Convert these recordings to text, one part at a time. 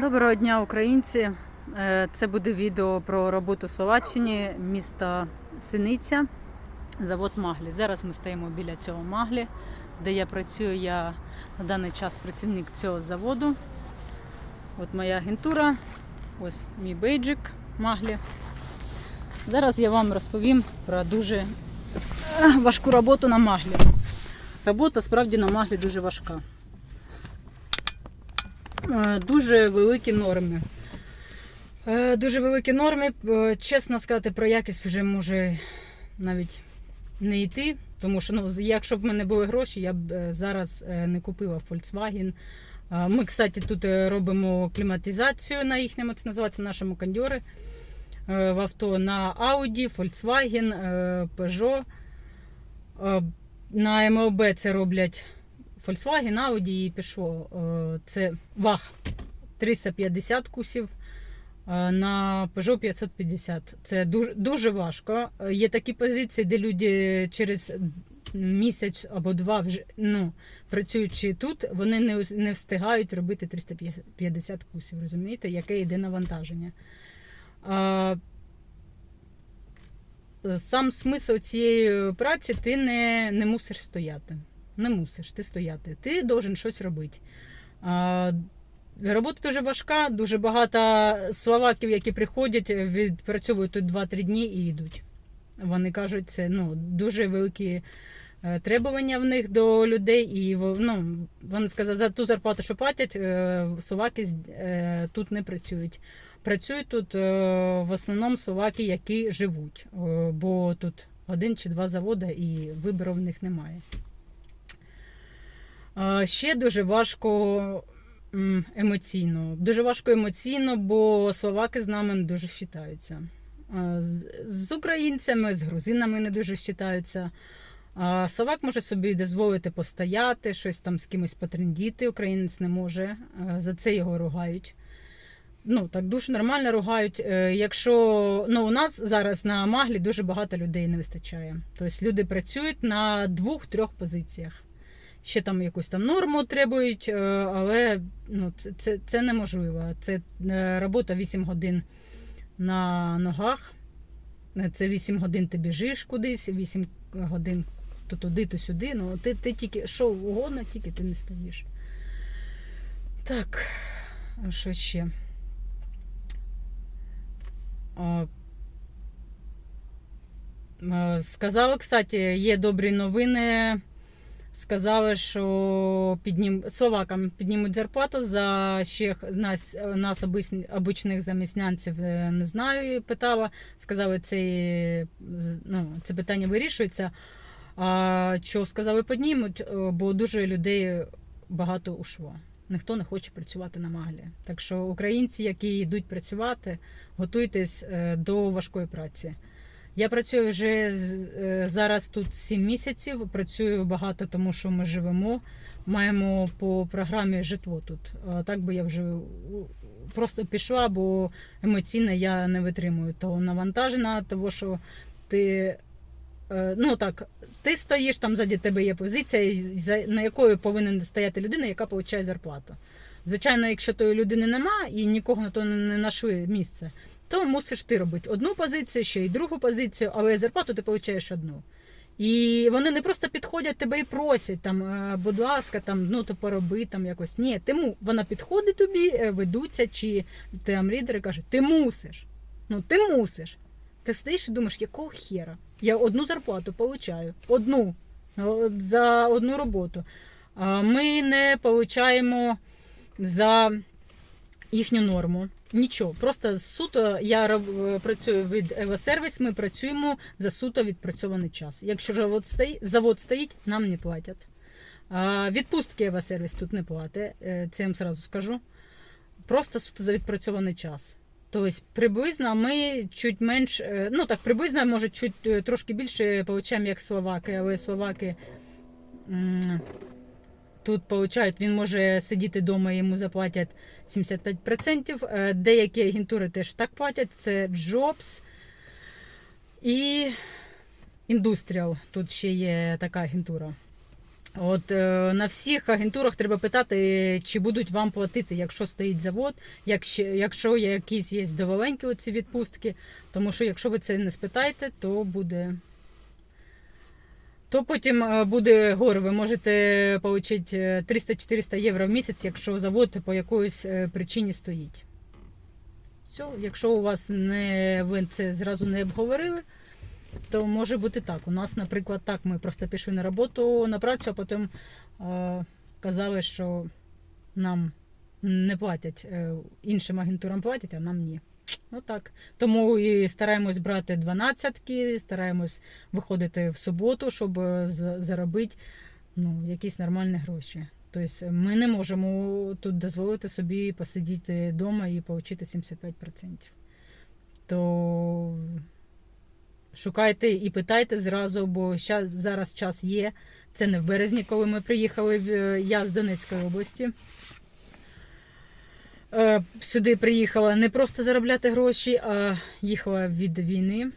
Доброго дня, українці! Е, Це буде відео про роботу в Словаччині, міста Синиця, завод Маглі. Зараз ми стоїмо біля цього Маглі, де я працюю. Я на даний час працівник цього заводу. От моя агентура, ось мій бейджик Маглі. Зараз я вам розповім про дуже е, важку роботу на Маглі. Робота справді на Маглі дуже важка. Е, дуже великі норми. Е, Дуже великі норми. Е, Чесно сказати, про якість вже може навіть не йти. Тому що ну, якщо б в мене були гроші, я б зараз не купила Volkswagen. Ми, кстати, тут робимо кліматизацію на їхньому, це називається нашому кондьори. В авто на Audi, Volkswagen, Peugeot. На МЛБ це роблять Volkswagen, Audi і Peugeot. Е, Це ваг 350 кусів. е, На Peugeot 550. Це дуже, дуже важко. Е, Є такі позиції, де люди через місяць або два вже ну, працюючи тут, вони не, не встигають робити 350 кусів. Розумієте, яке йде навантаження. Сам смисл цієї праці ти не, не мусиш стояти. Не мусиш ти стояти. Ти должен щось робити. Робота дуже важка, дуже багато словаків, які приходять, відпрацьовують тут 2-3 дні і йдуть. Вони кажуть, це ну, дуже великі е, требування в них до людей, і ну, вони сказали, за ту зарплату, що платять, е, словаки е, тут не працюють. Працюють тут в основному словаки, які живуть, бо тут один чи два заводи і вибору в них немає. Ще дуже важко емоційно. Дуже важко емоційно, бо словаки з нами не дуже вважаються. З- українцями, з грузинами не дуже вважаються. Словак може собі дозволити постояти, щось там з кимось потрендіти, українець не може. За це його ругають. Ну, так дуже нормально ругають. Е, Якщо ну, у нас зараз на Маглі дуже багато людей не вистачає. Тобто люди працюють на двох-трьох позиціях. Ще там якусь там норму требують, е, але ну, це, це, це неможливо. Це е, робота 8 годин на ногах. Е, Це 8 годин ти біжиш кудись, 8 годин то туди, то сюди. Ну, ти, ти тільки що угодно, тільки ти не стоїш. Так, що ще? А, е, кстати, є добрі новини. Сказали, що піднім... словакам піднімуть зарплату за ще нас, нас обичн- обичних заміснянців е, не знаю. Питала. Сказали, це, ну, це питання вирішується. А що сказали, піднімуть, е, бо дуже людей багато ушло. Ніхто не хоче працювати на маглі. Так що українці, які йдуть працювати, готуйтесь е, до важкої праці. Я працюю вже е, зараз тут 7 місяців. Працюю багато, тому що ми живемо. Маємо по програмі житло тут. Так би я вже просто пішла, бо емоційно я не витримую того навантаження, того що ти. е, Ну так, ти стоїш там ззаді тебе є позиція, на якої повинен стояти людина, яка отримує зарплату. Звичайно, якщо тої людини нема і нікого на то не знайшли місце, то мусиш ти робити одну позицію, ще й другу позицію, але зарплату ти отримуєш одну. І вони не просто підходять тебе і просять, там, «Е, будь ласка, там, ну то пороби там якось. Ні, ти вона підходить тобі, е, ведуться, чи там лідер і каже, ти мусиш. Ну, ти мусиш. Ти стоїш і думаєш, якого хера? Я одну зарплату получаю. Одну е, за одну роботу. Ми не получаємо за їхню норму. Нічого, просто суто я е, працюю від Евосервіс, ми працюємо за суто відпрацьований час. Якщо завод стоїть, завод стоїть, нам не платять. А, відпустки Евосервіс тут не платить, е, це я вам сразу скажу. Просто суто за відпрацьований час. Тобто приблизно ми чуть менш, е, ну так, приблизно, може, чуть трошки більше получаємо, як словаки, але словаки. Тут получають, він може сидіти вдома, йому заплатять 75%. Е, Деякі агентури теж так платять. Це Jobs і Industrial. Тут ще є така агентура. От е, на всіх агентурах треба питати, чи будуть вам платити, якщо стоїть завод, якщо, якщо є якісь є доволенькі оці відпустки. Тому що якщо ви це не спитаєте, то буде. То потім е, буде горе. Ви можете отримати 300-400 євро в місяць, якщо завод по якоїсь е, причині стоїть. Все, якщо у вас не ви це зразу не обговорили, то може бути так. У нас, наприклад, так, ми просто пішли на роботу на працю, а потім е, казали, що нам не платять, е, іншим агентурам платять, а нам ні. Ну так. Тому і стараємось брати дванадцятки, стараємось виходити в суботу, щоб е, заробити ну, якісь нормальні гроші. Тобто ми не можемо тут дозволити собі посидіти вдома і отримати 75%. То шукайте і питайте зразу, бо зараз час є. Це не в березні, коли ми приїхали. в- Я з Донецької області. Е, Сюди приїхала не просто заробляти гроші, а їхала від війни,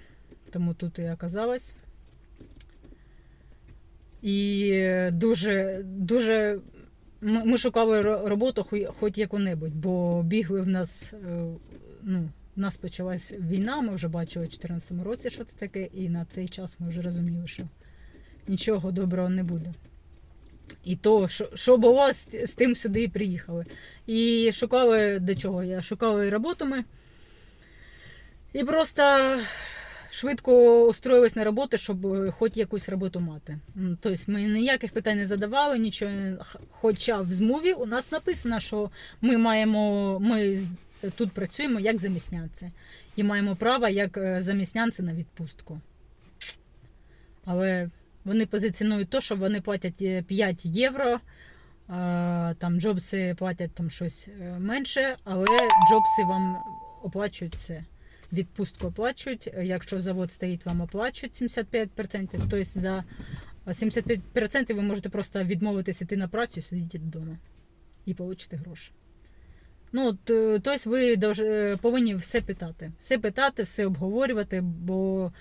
тому тут і оказалась. І е, дуже, дуже ми шукали роботу хоч яку-небудь, бо бігли в нас, е, ну, в нас почалась війна, ми вже бачили в 2014 році, що це таке, і на цей час ми вже розуміли, що нічого доброго не буде. І то, що, що було, з, з тим сюди приїхали. І шукали до чого? Я шукала і роботу ми. І просто швидко устроїлись на роботу, щоб е, хоч якусь роботу мати. Тобто ми ніяких питань не задавали, нічого. Хоча в змові у нас написано, що ми маємо, ми тут працюємо як заміснянці. І маємо право як е, заміснянці на відпустку. Але вони позиціонують то, що вони платять е, 5 євро. Там джобси платять там щось е, менше, але джобси вам оплачують все. Відпустку оплачують. Е, Якщо завод стоїть, вам оплачують 75%. Тобто за 75% ви можете просто відмовитися йти на працю сидіти вдома і отримати гроші. Ну, е, тобто ви е, повинні все питати. Все питати, все обговорювати, бо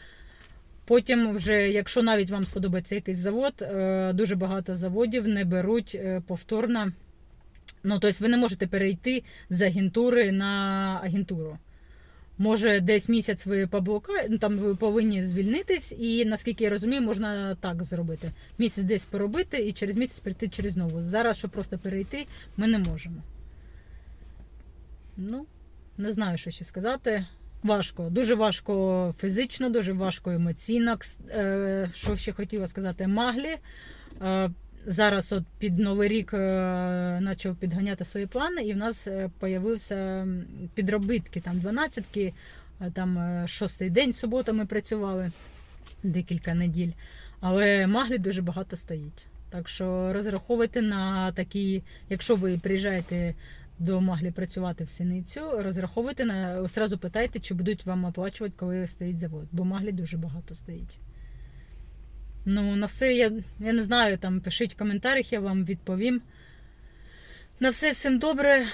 Потім, вже, якщо навіть вам сподобається якийсь завод, е, дуже багато заводів не беруть е, повторно. Ну, тобто ви не можете перейти з агентури на агентуру. Може, десь місяць ви поблукаєте, ну, там ви повинні звільнитись, і наскільки я розумію, можна так зробити. Місяць десь поробити і через місяць прийти через нову. Зараз, щоб просто перейти, ми не можемо. Ну, не знаю, що ще сказати. Важко, дуже важко фізично, дуже важко емоційно. Е, Що ще хотіла сказати, маглі. Е, Зараз от під Новий рік е, почав підганяти свої плани, і в нас появився м, підробитки, там 12-ки, е, там шостий день, субота ми працювали декілька неділь. Але маглі дуже багато стоїть. Так що розраховуйте на такі, якщо ви приїжджаєте до Маглі працювати в Синицю, розраховуйте на одразу питайте, чи будуть вам оплачувати, коли стоїть завод, бо Маглі дуже багато стоїть. Ну, на все я, я не знаю, там пишіть в коментарях, я вам відповім. На все всім добре.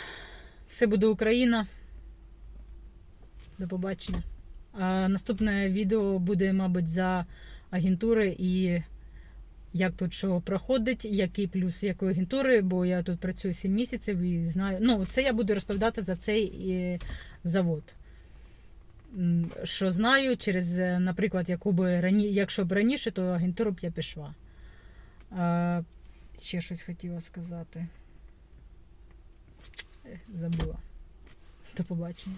Все буде Україна. До побачення. А наступне відео буде, мабуть, за агентури і як тут що проходить, який плюс якої агентури, бо я тут працюю 7 місяців і знаю. Ну, це я буду розповідати за цей е, завод. Що знаю, через, е, наприклад, яку би рані... якщо б раніше, то агентуру б я пішла. А, ще щось хотіла сказати. Забула. До побачення.